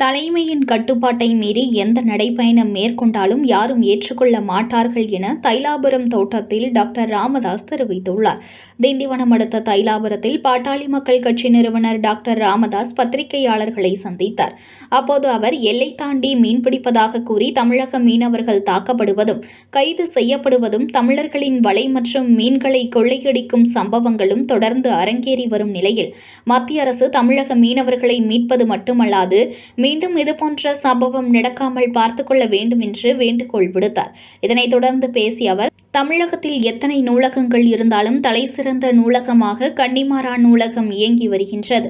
தலைமையின் கட்டுப்பாட்டை மீறி எந்த நடைப்பயணம் மேற்கொண்டாலும் யாரும் ஏற்றுக்கொள்ள மாட்டார்கள் என தைலாபுரம் தோட்டத்தில் டாக்டர் ராமதாஸ் தெரிவித்துள்ளார். திண்டிவனம் அடுத்த தைலாபுரத்தில் பாட்டாளி மக்கள் கட்சி நிறுவனர் டாக்டர் ராமதாஸ் பத்திரிகையாளர்களை சந்தித்தார். அப்போது அவர் எல்லை தாண்டி மீன்பிடிப்பதாக கூறி தமிழக மீனவர்கள் தாக்கப்படுவதும் கைது செய்யப்படுவதும் தமிழர்களின் வலை மற்றும் மீன்களை கொள்ளையடிக்கும் சம்பவங்களும் தொடர்ந்து அரங்கேறி வரும் நிலையில் மத்திய அரசு தமிழக மீனவர்களை மீட்பது மட்டுமல்லாது மீண்டும் இதுபோன்ற சம்பவம் நடக்காமல் பார்த்துக்கொள்ள வேண்டும் என்று வேண்டுகோள் விடுத்தார். இதனைத் தொடர்ந்து பேசிய அவர் தமிழகத்தில் எத்தனை நூலகங்கள் இருந்தாலும் தலைசிறந்த நூலகமாக கன்னிமாரா நூலகம் இயங்கி வருகின்றது.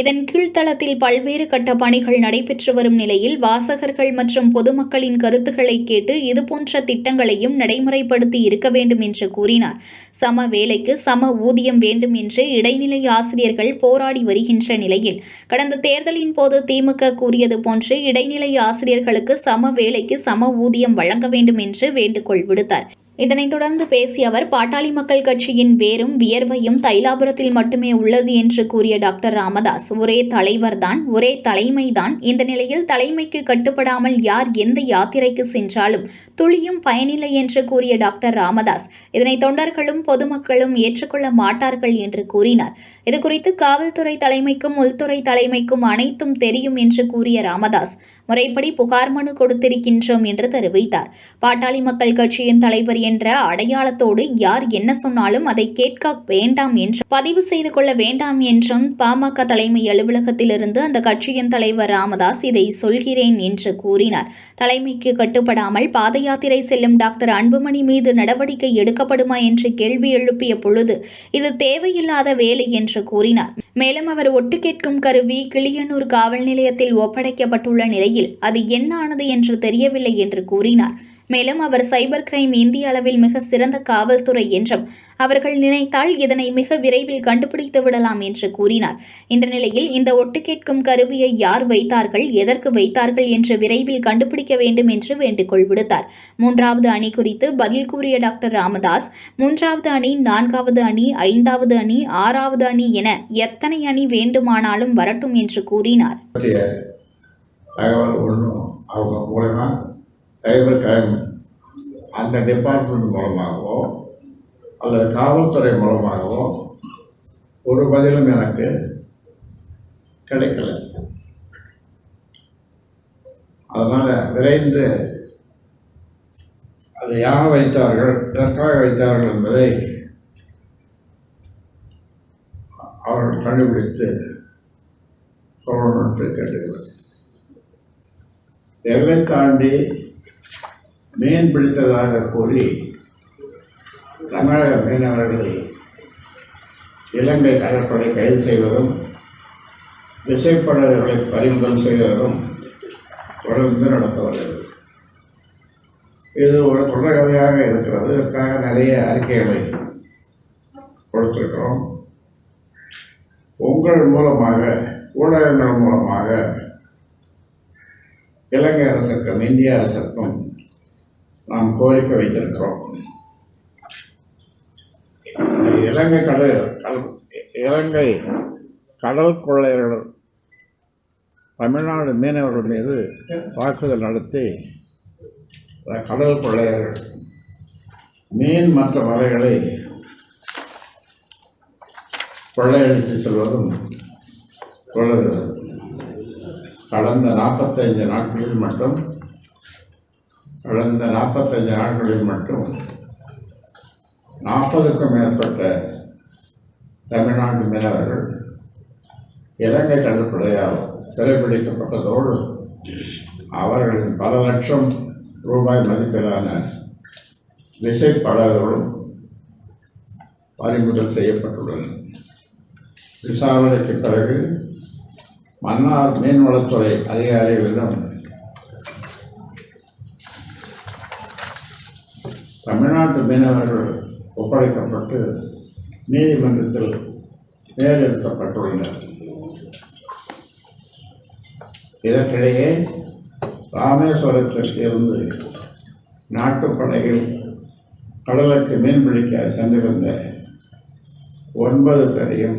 இதன் கீழ்த்தளத்தில் பல்வேறு கட்ட பணிகள் நடைபெற்று வரும் நிலையில் வாசகர்கள் மற்றும் பொதுமக்களின் கருத்துக்களை கேட்டு இதுபோன்ற திட்டங்களையும் நடைமுறைப்படுத்தி இருக்க வேண்டும் என்று கூறினார். சம வேலைக்கு சம ஊதியம் வேண்டும் என்று இடைநிலை ஆசிரியர்கள் போராடி வருகின்ற நிலையில் கடந்த தேர்தலின் போது திமுக கூறியது போன்று இடைநிலை ஆசிரியர்களுக்கு சம வேலைக்கு சம ஊதியம் வழங்க வேண்டும் என்று வேண்டுகோள் விடுத்தார். இதனைத் தொடர்ந்து பேசிய அவர் பாட்டாளி மக்கள் கட்சியின் வேரும் வியர்வையும் தைலாபுரத்தில் மட்டுமே உள்ளது என்று கூறிய டாக்டர் ராமதாஸ் ஒரே தலைவர்தான் ஒரே தலைமைதான். இந்த நிலையில் தலைமைக்கு கட்டுப்படாமல் யார் எந்த யாத்திரைக்கு சென்றாலும் துளியும் பயனில்லை என்று கூறிய டாக்டர் ராமதாஸ் இதனை தொண்டர்களும் பொதுமக்களும் ஏற்றுக்கொள்ள மாட்டார்கள் என்று கூறினார். இதுகுறித்து காவல்துறை தலைமைக்கும் உள்துறை தலைமைக்கும் அனைத்தும் தெரியும் என்று கூறிய ராமதாஸ் முறைப்படி புகார் மனு கொடுத்திருக்கின்றோம் என்று தெரிவித்தார். பாட்டாளி மக்கள் கட்சியின் தலைவர் என்ற அடையாளத்தோடு யார் என்ன சொன்னாலும் அதை கேட்க வேண்டாம் என்று பதிவு செய்து கொள்ள வேண்டாம் என்றும் பாமக தலைமை அலுவலகத்திலிருந்து அந்த கட்சியின் தலைவர் ராமதாஸ் இதை சொல்கிறேன் என்று கூறினார். தலைமைக்கு கட்டுப்படாமல் பாத யாத்திரை செல்லும் டாக்டர் அன்புமணி மீது நடவடிக்கை எடுக்கப்படுமா என்று கேள்வி எழுப்பிய பொழுது இது தேவையில்லாத வேலை என்று கூறினார். மேலும் அவர் ஒட்டு கேட்கும் கருவி கிளியனூர் காவல் நிலையத்தில் ஒப்படைக்கப்பட்டுள்ள நிலையில் அது என்ன ஆனது என்று தெரியவில்லை என்று கூறினார். மேலும் அவர் சைபர் கிரைம் இந்திய அளவில் மிக சிறந்த காவல்துறை என்றும் அவர்கள் நினைத்தால் இதனை மிக விரைவில் கண்டுபிடித்து விடலாம் என்று கூறினார். இந்த நிலையில் இந்த ஒட்டு கேட்கும் கருவியை யார் வைத்தார்கள் எதற்கு வைத்தார்கள் என்று விரைவில் கண்டுபிடிக்க வேண்டும் என்று வேண்டுகோள் விடுத்தார். மூன்றாவது அணி குறித்து பதில் கூறிய டாக்டர் ராமதாஸ் மூன்றாவது அணி நான்காவது அணி ஐந்தாவது அணி ஆறாவது அணி என எத்தனை அணி வேண்டுமானாலும் வரட்டும் என்று கூறினார். தகவல் ஒன்றும் அவங்க மூலமாக சைபர் கிரைம் அந்த டிபார்ட்மெண்ட் மூலமாகவோ அல்லது காவல்துறை மூலமாகவோ ஒரு பதிலும் எனக்கு கிடைக்கல. அதனால் விரைந்து அதை யார் வைத்தார்கள் எதற்காக வைத்தார்கள் என்பதை அவர்கள் கண்டுபிடித்து சொல்லணும் என்று கேட்டுக்கிறேன். எல்லை தாண்டி மீன் பிடித்ததாக கூறி தமிழக மீனவர்களை இலங்கை கடற்படை கைது செய்வதும் விசைப்படகுகளை பறிமுதல் செய்வதும் தொடர்ந்து நடத்த வருகிறது. இது ஒரு தொடர்கதையாக இருக்கிறது. இதற்காக நிறைய அறிக்கைகளை கொடுத்திருக்கிறோம். உங்கள் மூலமாக ஊடகங்கள் மூலமாக இலங்கை அரசுக்கும் இந்திய அரசுக்கும் நாம் கோரிக்கை வைத்திருக்கிறோம். இலங்கை கடல் கடல் இலங்கை கடல் கொள்ளையர்கள் தமிழ்நாடு மீனவர்கள் மீது தாக்குதல் நடத்தி கடல் கொள்ளையர்கள் மீன் மற்ற வலைகளை கொள்ளையடித்து செல்வதும் தொடர்கிறது. கடந்த நாற்பத்தைந்து நாட்களில் மட்டும் கடந்த நாற்பத்தஞ்சு நாட்களில் மட்டும் நாற்பதுக்கும் மேற்பட்ட தமிழ்நாட்டு மீனவர்கள் இலங்கை கடற்படையால் சிறைபிடிக்கப்பட்டதோடு அவர்களின் பல லட்சம் ரூபாய் மதிப்பிலான விசைப்படகுகளும் பறிமுதல் செய்யப்பட்டுள்ளன. விசாரணைக்கு பிறகு மன்னார் மீன்வளத்துறை அதிகாரிகளிடம் தமிழ்நாட்டு மீனவர்கள் ஒப்படைக்கப்பட்டு நீதிமன்றத்தில் தேர்ந்தெடுக்கப்பட்டுள்ளனர் இதற்கிடையே ராமேஸ்வரத்திற்கு இருந்து நாட்டுப்படையில் கடலுக்கு மீன்பிடிக்க சென்றிருந்த ஒன்பது பேரையும்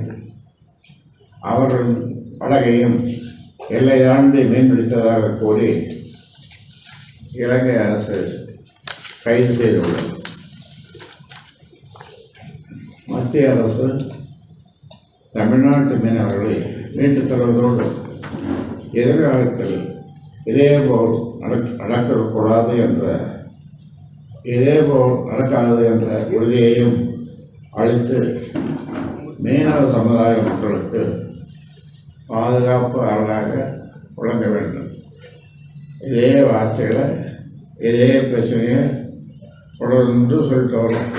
அவர்களின் படகையும் எல்லை தாண்டி மீன்பிடித்ததாக கூறி இலங்கை அரசு கைது செய்துள்ளது மத்திய அரசு தமிழ்நாட்டு மீனவர்களை மீட்டுத் தருவதோடு எதிர்காலத்தில் இதேபோல் நடக்க நடக்கக்கூடாது என்ற இதேபோல் நடக்காது என்ற உறுதியையும் அளித்து மீனவ சமுதாய மக்களுக்கு பாதுகாப்பு அரணாக வழங்க வேண்டும். இதே வார்த்தைகளை இதே பிரச்சனையை தொடர்ந்து சொல்லிட்டு வரோம்